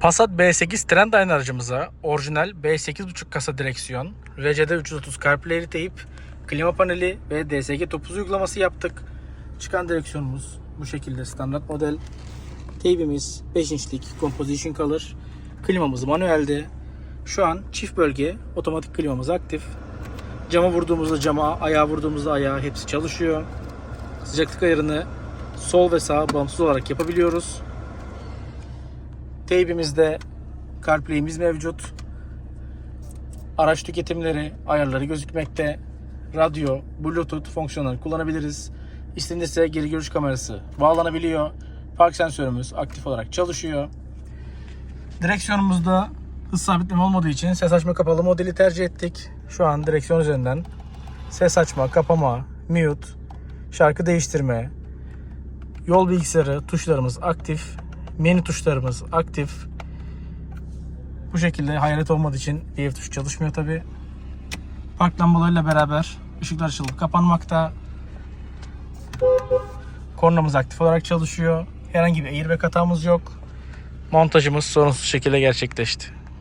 Passat B8 Trendline aracımıza orijinal B8.5 kasa direksiyon, RCD 330 CarPlay teyip, klima paneli ve DSG topuz uygulaması yaptık. Çıkan direksiyonumuz bu şekilde standart model. Teybimiz 5 inçlik composition color. Klimamız manuelde. Şu an çift bölge otomatik klimamız aktif. Cama vurduğumuzda cama, ayağa vurduğumuzda ayağa hepsi çalışıyor. Sıcaklık ayarını sol ve sağ bağımsız olarak yapabiliyoruz. Teybimizde CarPlay'imiz mevcut. Araç tüketimleri, ayarları gözükmekte. Radyo, Bluetooth fonksiyonları kullanabiliriz. İstediğinde ise geri görüş kamerası bağlanabiliyor. Park sensörümüz aktif olarak çalışıyor. Direksiyonumuzda hız sabitleme olmadığı için ses açma kapalı modeli tercih ettik. Şu an direksiyon üzerinden ses açma, kapama, mute, şarkı değiştirme, yol bilgisayarı tuşlarımız aktif. Menü tuşlarımız aktif. Bu şekilde hayalet olmadığı için BF tuşu çalışmıyor tabi. Park lambalarıyla beraber ışıklar açılıp kapanmakta. Kornamız aktif olarak çalışıyor. Herhangi bir airbag hatamız yok. Montajımız sorunsuz şekilde gerçekleşti.